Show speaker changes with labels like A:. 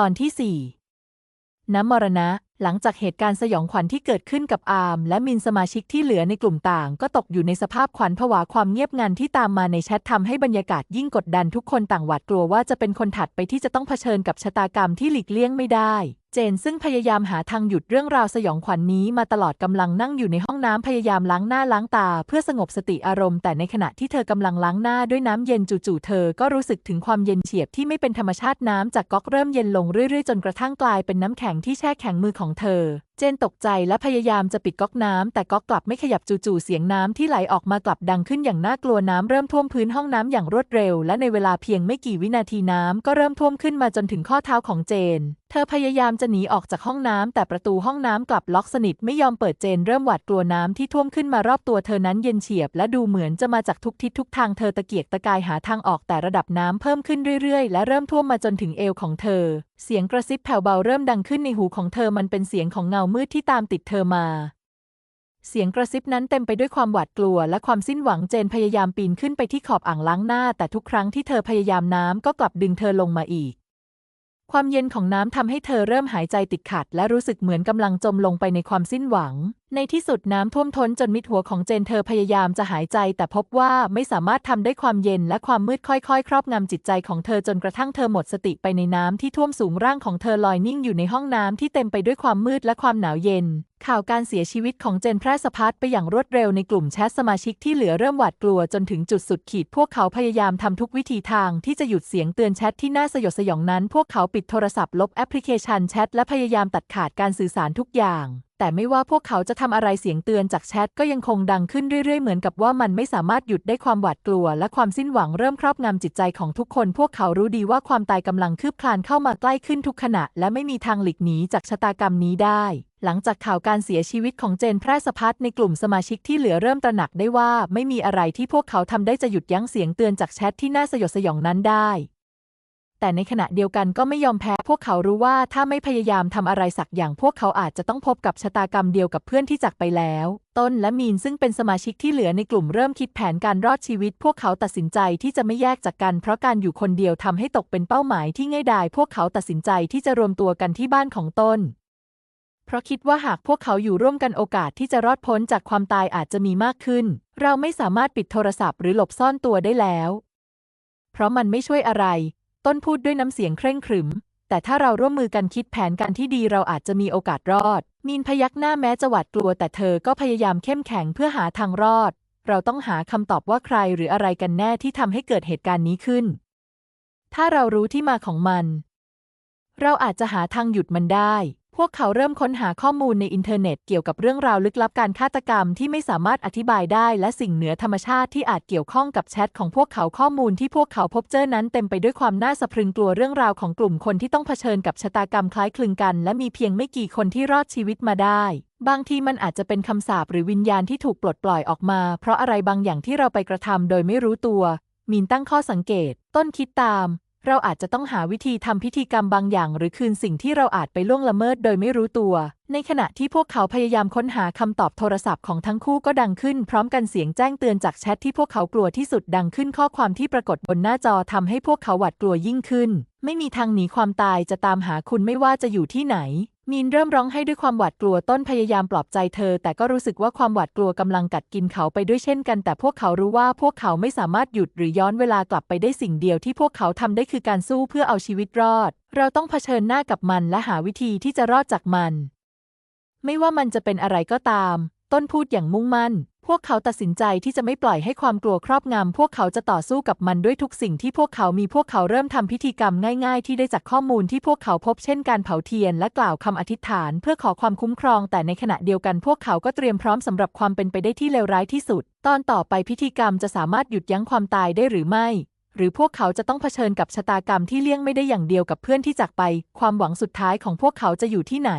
A: ตอนที่ 4 น้ำมรณะ หลังจากเหตุการณ์สยองขวัญที่เกิดขึ้นกับอาร์มและมินสมาชิกที่เหลือในกลุ่มต่าง ก็ตกอยู่ในสภาพขวัญผวาความเงียบงันที่ตามมาในแชททำให้บรรยากาศยิ่งกดดันทุกคนต่างหวาดกลัวว่าจะเป็นคนถัดไปที่จะต้องเผชิญกับชะตากรรมที่หลีกเลี่ยงไม่ได้ เจนซึ่งพยายามหาทางหยุดเรื่องราวสยองขวัญนนี้มาตลอดกำลังนั่งอยู่ในห้องน้ำพยายามล้างหน้าล้างตา เพื่อสงบสติอารมณ์แต่ในขณะที่เธอกำลังล้างหน้าด้วยน้ำเย็นจู่ๆเธอก็รู้สึกถึงความเย็นเฉียบที่ไม่เป็นธรรมชาติน้ำจากก๊อกเริ่มเย็นลงเรื่อยๆ จนกระทั่งกลายเป็นน้ำแข็งที่แช่แข็งมือของเธอ เจนตกใจและพยายามจะปิดก๊อกน้ำแต่ก๊อกกลับไม่ขยับจู่ๆเสียงน้ำที่ไหลออกมากลับดังขึ้นอย่างน่ากลัวน้ำเริ่มท่วมพื้นห้องน้ำอย่างรวดเร็ว และในเวลาเพียงไม่กี่วินาทีน้ำก็เริ่มท่วมขึ้นมาจนถึงข้อเท้าของเจน ธอพยายามจะหนีออกจากห้องน้ำแต่ประตูห้องน้ำกลับล็อกสนิทไม่ยอมเปิดเจนเริ่มหวาดกลัวน้ำที่ท่วมขึ้นมารอบตัวเธอนั้นเย็นเฉียบ และดูเหมือนจะมาจากทุกทิศทุกทางเธอตะเกียกตะกายหาทางออกแต่ระดับน้ำเพิ่มขึ้นเรื่อยๆ และเริ่มท่วมมาจนถึงเอวของเธอ เสียงกระซิบแผ่วเบาเริ่มดังขึ้นในหูของเธอมันเป็นเสียงของเงามืดที่ตามติดเธอมาเสียงกระซิบนั้นเต็มไปด้วยความหวาดกลัวและความสิ้นหวังเจนพยายามปีนขึ้นไปที่ขอบอ่างล้างหน้า แต่ทุกครั้งที่เธอพยายามน้ำก็กลับดึงเธอลงมาอีก ความเย็นของน้ำทำให้เธอเริ่มหายใจติดขัด และรู้สึกเหมือนกำลังจมลงไปในความสิ้นหวังในที่สุดน้ำท่วมท้นจนมิดหัวของเจนเธอพยายามจะหายใจ แต่พบว่าไม่สามารถทำได้ความเย็นและความมืดค่อยๆ ครอบงำจิตใจของเธอจนกระทั่งเธอหมดสติไปในน้ำที่ท่วมสูงร่างของเธอลอยนิ่งอยู่ในห้องน้ำที่เต็มไปด้วยความมืดและความหนาวเย็น ข่าวการเสียชีวิตของเจนแพร่สะพัดไปอย่างรวดเร็วในกลุ่มแชทสมาชิกที่เหลือเริ่มหวาดกลัวจนถึงจุดสุดขีด พวกเขาพยายามทำทุกวิธีทางที่จะหยุดเสียงเตือนแชทที่น่าสยดสยองนั้น พวกเขาปิดโทรศัพท์ลบแอปพลิเคชันแชทและพยายามตัดขาดการสื่อสารทุกอย่าง แต่ไม่ว่าพวกเขาจะทำอะไรเสียงเตือนจากแชทก็ยังคงดังขึ้นเรื่อยๆ เหมือนกับว่ามันไม่สามารถหยุดได้ความหวาดกลัว และความสิ้นหวังเริ่มครอบงำจิตใจของทุกคน พวกเขารู้ดีว่าความตายกำลังคืบคลานเข้ามาใกล้ขึ้นทุกขณะ และไม่มีทางหลีกหนีจากชะตากรรมนี้ได้ หลังจากข่าวการเสียชีวิตของเจนแพร่สะพัดในกลุ่มสมาชิกที่เหลือเริ่มตระหนักได้ว่า ไม่มีอะไรที่พวกเขาทำได้จะหยุดยั้งเสียงเตือนจากแชทที่น่าสยดสยองนั้นได้ แต่ในขณะเดียวกันก็ไม่ยอมแพ้ พวกเขารู้ว่าถ้าไม่พยายามทำอะไรสักอย่างพวกเขาอาจจะต้องพบกับชะตากรรมเดียวกับเพื่อนที่จากไปแล้ว ต้นและมีนซึ่งเป็นสมาชิกที่เหลือในกลุ่มเริ่มคิดแผนการรอดชีวิต พวกเขาตัดสินใจที่จะไม่แยกจากกัน เพราะการอยู่คนเดียวทำให้ตกเป็นเป้าหมายที่ง่ายดาย พวกเขาตัดสินใจที่จะรวมตัวกันที่บ้านของต้นเพราะคิดว่าหากพวกเขาอยู่ร่วมกันโอกาสที่จะรอดพ้นจากความตายอาจจะมีมากขึ้น เราไม่สามารถปิดโทรศัพท์หรือหลบซ่อนตัวได้แล้ว เพราะมันไม่ช่วยอะไร ต้นพูดด้วยน้ำเสียงเคร่งขรึม แต่ถ้าเราร่วมมือกันคิดแผนการที่ดีเราอาจจะมีโอกาสรอด มีนพยักหน้าแม้จะหวาดกลัว แต่เธอก็พยายามเข้มแข็งเพื่อหาทางรอด เราต้องหาคำตอบว่าใครหรืออะไรกันแน่ที่ทำให้เกิดเหตุการณ์นี้ขึ้น ถ้าเรารู้ที่มาของมัน เราอาจจะหาทางหยุดมันได้ พวกเขาเริ่มค้นหาข้อมูลในอินเทอร์เน็ตเกี่ยวกับเรื่องราวลึกลับการฆาตกรรมที่ไม่สามารถอธิบายได้และสิ่งเหนือธรรมชาติที่อาจเกี่ยวข้องกับแชทของพวกเขาข้อมูลที่พวกเขาพบเจอนั้นเต็มไปด้วยความน่าสะพรึงกลัวเรื่องราวของกลุ่มคนที่ต้องเผชิญกับชะตากรรมคล้ายคลึงกัน และมีเพียงไม่กี่คนที่รอดชีวิตมาได้ บางทีมันอาจจะเป็นคำสาปหรือวิญญาณที่ถูกปลดปล่อยออกมา เพราะอะไรบางอย่างที่เราไปกระทำโดยไม่รู้ตัวมีนตั้งข้อสังเกต ต้นคิดตาม เราอาจจะต้องหาวิธีทำพิธีกรรมบางอย่าง หรือคืนสิ่งที่เราอาจไปล่วงละเมิดโดยไม่รู้ตัว ในขณะที่พวกเขาพยายามค้นหาคำตอบโทรศัพท์ของทั้งคู่ก็ดังขึ้น พร้อมกันเสียงแจ้งเตือนจากแชทที่พวกเขากลัวที่สุดดังขึ้นข้อความที่ปรากฏบนหน้าจอทำให้พวกเขาหวาดกลัวยิ่งขึ้น ไม่มีทางหนีความตายจะตามหาคุณไม่ว่าจะอยู่ที่ไหน มีนเริ่มร้องไห้ด้วยความหวาดกลัวต้นพยายามปลอบใจเธอ แต่ก็รู้สึกว่าความหวาดกลัวกำลังกัดกินเขาไปด้วยเช่นกัน แต่พวกเขารู้ว่าพวกเขาไม่สามารถหยุดหรือย้อนเวลากลับไปได้สิ่งเดียวที่พวกเขาทำได้คือการสู้เพื่อเอาชีวิตรอด เราต้องเผชิญหน้ากับมันและหาวิธีที่จะรอดจากมัน ไม่ว่ามันจะเป็นอะไรก็ตาม ต้นพูดอย่างมุ่งมั่น พวกเขาตัดสินใจที่จะไม่ปล่อยให้ความกลัวครอบงำพวกเขาจะต่อสู้กับมันด้วยทุกสิ่งที่พวกเขามีพวกเขาเริ่มทำพิธีกรรมง่ายๆ ที่ได้จากข้อมูลที่พวกเขาพบเช่นการเผาเทียนและกล่าวคำอธิษฐาน เพื่อขอความคุ้มครอง แต่ในขณะเดียวกันพวกเขาก็เตรียมพร้อมสำหรับความเป็นไปได้ที่เลวร้ายที่สุด ตอนต่อไปพิธีกรรมจะสามารถหยุดยั้งความตายได้หรือไม่หรือพวกเขาจะต้องเผชิญกับชะตากรรมที่เลี่ยงไม่ได้อย่างเดียวกับเพื่อนที่จากไป ความหวังสุดท้ายของพวกเขาจะอยู่ที่ไหน